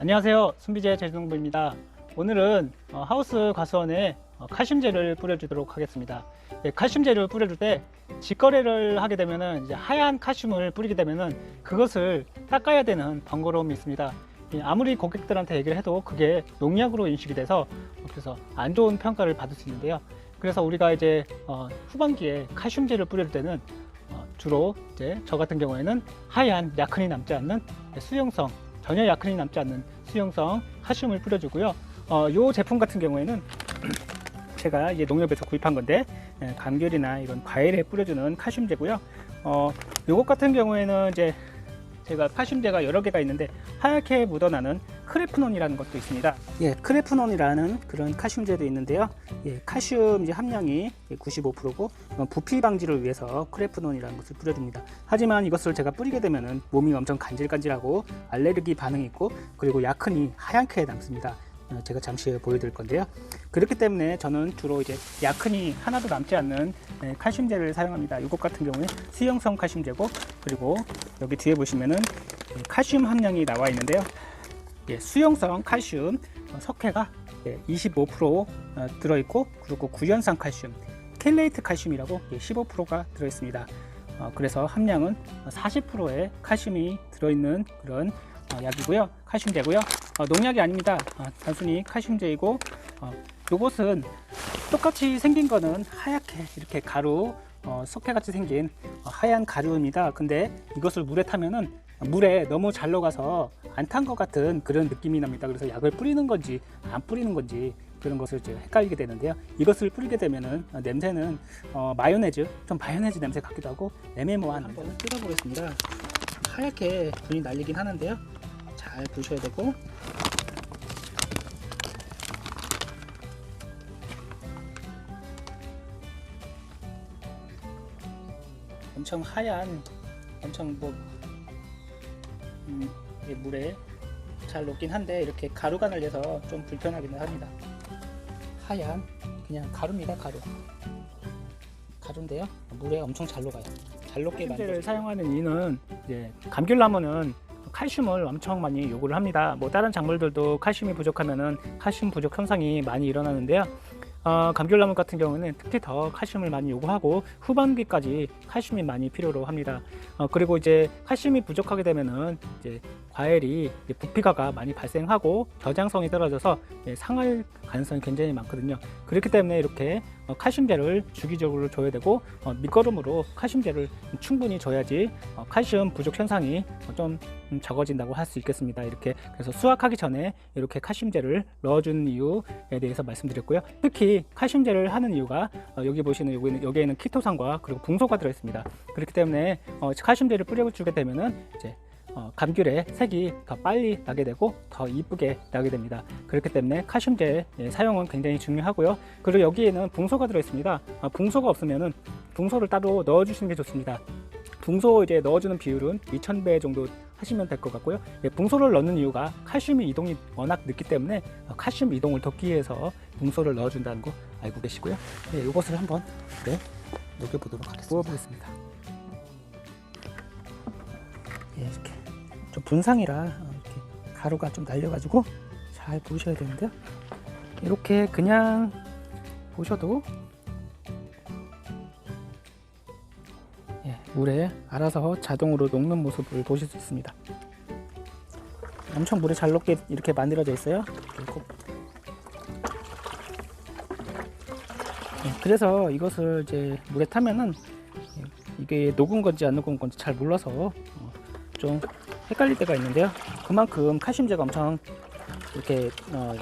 안녕하세요. 순비제 제주동부입니다. 오늘은 어, 하우스 과수원에 어, 칼슘제를 뿌려주도록 하겠습니다. 예, 칼슘제를 뿌려줄 때 직거래를 하게 이제 하얀 칼슘을 뿌리게 되면은 그것을 닦아야 되는 번거로움이 있습니다. 예, 아무리 고객들한테 얘기를 해도 그게 농약으로 인식이 돼서 그래서 안 좋은 평가를 받을 수 있는데요. 그래서 우리가 이제 어, 후반기에 칼슘제를 뿌릴 때는 어, 주로 이제 저 같은 경우에는 하얀 약흔이 남지 않는 수용성 전혀 약흔이 남지 않는 수용성 칼슘을 뿌려주고요. 어, 요 제품 같은 경우에는 제가 이제 농협에서 구입한 건데 예, 감귤이나 이런 과일에 뿌려주는 칼슘제고요. 어, 요것 같은 경우에는 이제 제가 칼슘제가 여러 개가 있는데 하얗게 묻어나는 크레프논이라는 것도 있습니다. 예, 크레프논이라는 그런 칼슘제도 있는데요. 예, 칼슘 이제 함량이 95%고 어, 부피 방지를 위해서 크레프논이라는 것을 뿌려줍니다. 하지만 이것을 제가 뿌리게 되면은 몸이 엄청 간질간질하고 알레르기 반응이 있고 그리고 약흔이 하얗게 남습니다. 어, 제가 잠시 보여드릴 건데요. 그렇기 때문에 저는 주로 이제 약흔이 하나도 남지 않는 네, 칼슘제를 사용합니다. 이것 같은 경우는 수용성 칼슘제고 그리고 여기 뒤에 보시면은 예, 칼슘 함량이 나와 있는데요. 예, 수용성 칼슘 어, 석회가 예, 25% 어, 들어있고 그리고 구연산 칼슘, 켈레이트 칼슘이라고 예, 15%가 들어있습니다. 어, 그래서 함량은 40%의 칼슘이 들어있는 그런 어, 약이고요. 칼슘제고요. 어, 농약이 아닙니다. 어, 단순히 칼슘제이고 어, 요것은 똑같이 생긴 거는 하얗게 이렇게 가루 어, 석회같이 생긴 어, 하얀 가루입니다. 근데 이것을 물에 타면은 물에 너무 잘 녹아서 안 탄 것 같은 그런 느낌이 납니다. 그래서 약을 뿌리는 건지 안 뿌리는 건지 그런 것을 이제 헷갈리게 되는데요. 이것을 뿌리게 되면은 어, 냄새는 어, 마요네즈, 좀 마요네즈 냄새 같기도 하고 애매모호한 한번 뜯어보겠습니다. 하얗게 분이 날리긴 하는데요. 잘 부셔야 되고 엄청 하얀 엄청 뭐 음, 물에 잘 녹긴 한데 이렇게 가루가 날려서 좀 불편하기는 합니다. 하얀 그냥 가루입니다 가루. 가루인데요 물에 엄청 잘 녹아요. 잘 녹게 만들 사용하는 이유는 이제 감귤나무는 칼슘을 엄청 많이 요구를 합니다. 뭐 다른 작물들도 칼슘이 부족하면은 칼슘 부족 현상이 많이 일어나는데요. 어, 감귤나무 같은 경우는 특히 더 칼슘을 많이 요구하고 후반기까지 칼슘이 많이 필요로 합니다. 어, 그리고 이제 칼슘이 부족하게 되면은 이제 과일이 부피가가 많이 발생하고 저장성이 떨어져서 예, 상할 가능성이 굉장히 많거든요. 그렇기 때문에 이렇게 어, 칼슘제를 주기적으로 줘야 되고 어, 밑거름으로 칼슘제를 충분히 줘야지 어, 칼슘 부족 현상이 어, 좀 음, 적어진다고 할 수 있겠습니다. 이렇게 그래서 수확하기 전에 이렇게 칼슘제를 넣어주는 이유에 대해서 말씀드렸고요. 특히 칼슘제를 하는 이유가 어, 여기 보시는 여기는 여기에는 키토산과 그리고 붕소가 들어있습니다. 그렇기 때문에 어, 칼슘제를 뿌려주게 되면은 이제 어, 감귤의 색이 더 빨리 나게 되고 더 이쁘게 나게 됩니다. 그렇기 때문에 칼슘제 예, 사용은 굉장히 중요하고요. 그리고 여기에는 붕소가 들어있습니다. 아, 붕소가 없으면은 붕소를 따로 넣어 주시는 게 좋습니다. 붕소 이제 넣어주는 비율은 2,000배 정도 하시면 될 것 같고요. 예, 붕소를 넣는 이유가 칼슘 이동이 워낙 늦기 때문에 어, 칼슘 이동을 돕기 위해서 붕소를 넣어준다는 거 알고 계시고요. 네, 이것을 한번 네, 녹여보도록 하겠습니다. 부어보겠습니다. 예, 이렇게 좀 분상이라 어, 이렇게 가루가 좀 날려가지고 잘 부으셔야 되는데요. 이렇게 그냥 보셔도 예, 물에 알아서 자동으로 녹는 모습을 보실 수 있습니다. 엄청 물에 잘 녹게 이렇게 만들어져 있어요. 그리고 예, 그래서 이것을 이제 물에 타면은 예, 이게 녹은 건지 안 녹은 건지 잘 몰라서 어, 좀 헷갈릴 때가 있는데요. 그만큼 칼슘제가 엄청 이렇게 어,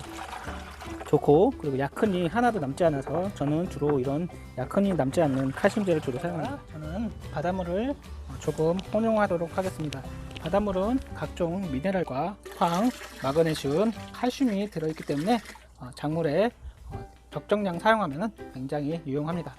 좋고 그리고 약흔이 하나도 남지 않아서 저는 주로 이런 약흔이 남지 않는 칼슘제를 주로 사용합니다. 저는 바닷물을 조금 혼용하도록 하겠습니다. 바닷물은 각종 미네랄과 황, 마그네슘, 칼슘이 들어있기 때문에 어, 작물에 어, 적정량 사용하면 굉장히 유용합니다.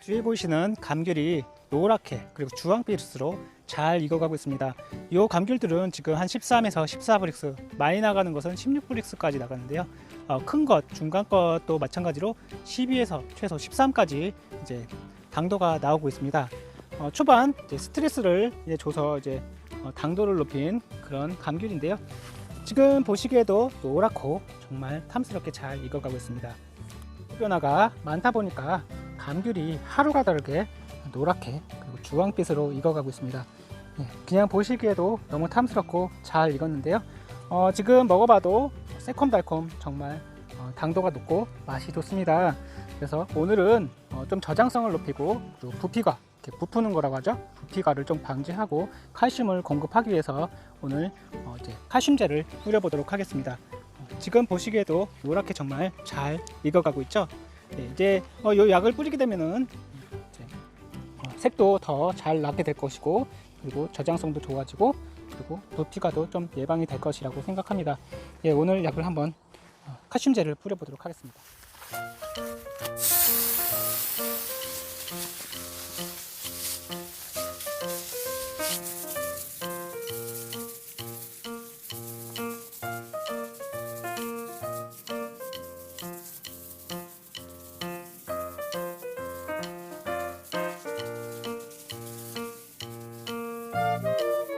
뒤에 보이시는 감귤이 노랗게 그리고 주황빛으로 잘 익어가고 있습니다. 이 감귤들은 지금 한 13에서 14브릭스, 많이 나가는 것은 16브릭스까지 나가는데요. 어, 큰 것, 중간 것도 마찬가지로 12에서 최소 13까지 이제 당도가 나오고 있습니다. 어, 초반 스트레스를 이제 줘서 이제 어, 당도를 높인 그런 감귤인데요. 지금 보시기에도 노랗고 정말 탐스럽게 잘 익어가고 있습니다. 변화가 많다 보니까 감귤이 하루가 다르게 노랗게 그리고 주황빛으로 익어가고 있습니다. 예, 그냥 보시기에도 너무 탐스럽고 잘 익었는데요. 어, 지금 먹어봐도 새콤달콤 정말 어, 당도가 높고 맛이 좋습니다. 그래서 오늘은 어, 좀 저장성을 높이고 그리고 부피가 이렇게 부푸는 거라고 하죠. 부피가를 좀 방지하고 칼슘을 공급하기 위해서 오늘 어, 이제 칼슘제를 뿌려보도록 하겠습니다. 어, 지금 보시기에도 노랗게 정말 잘 익어가고 있죠. 네, 이제 어, 이 약을 뿌리게 되면은 어, 색도 더 잘 나게 될 것이고 그리고 저장성도 좋아지고 그리고 도피가도 좀 예방이 될 것이라고 생각합니다. 예, 오늘 약을 한번 어, 카슘제를 뿌려보도록 하겠습니다.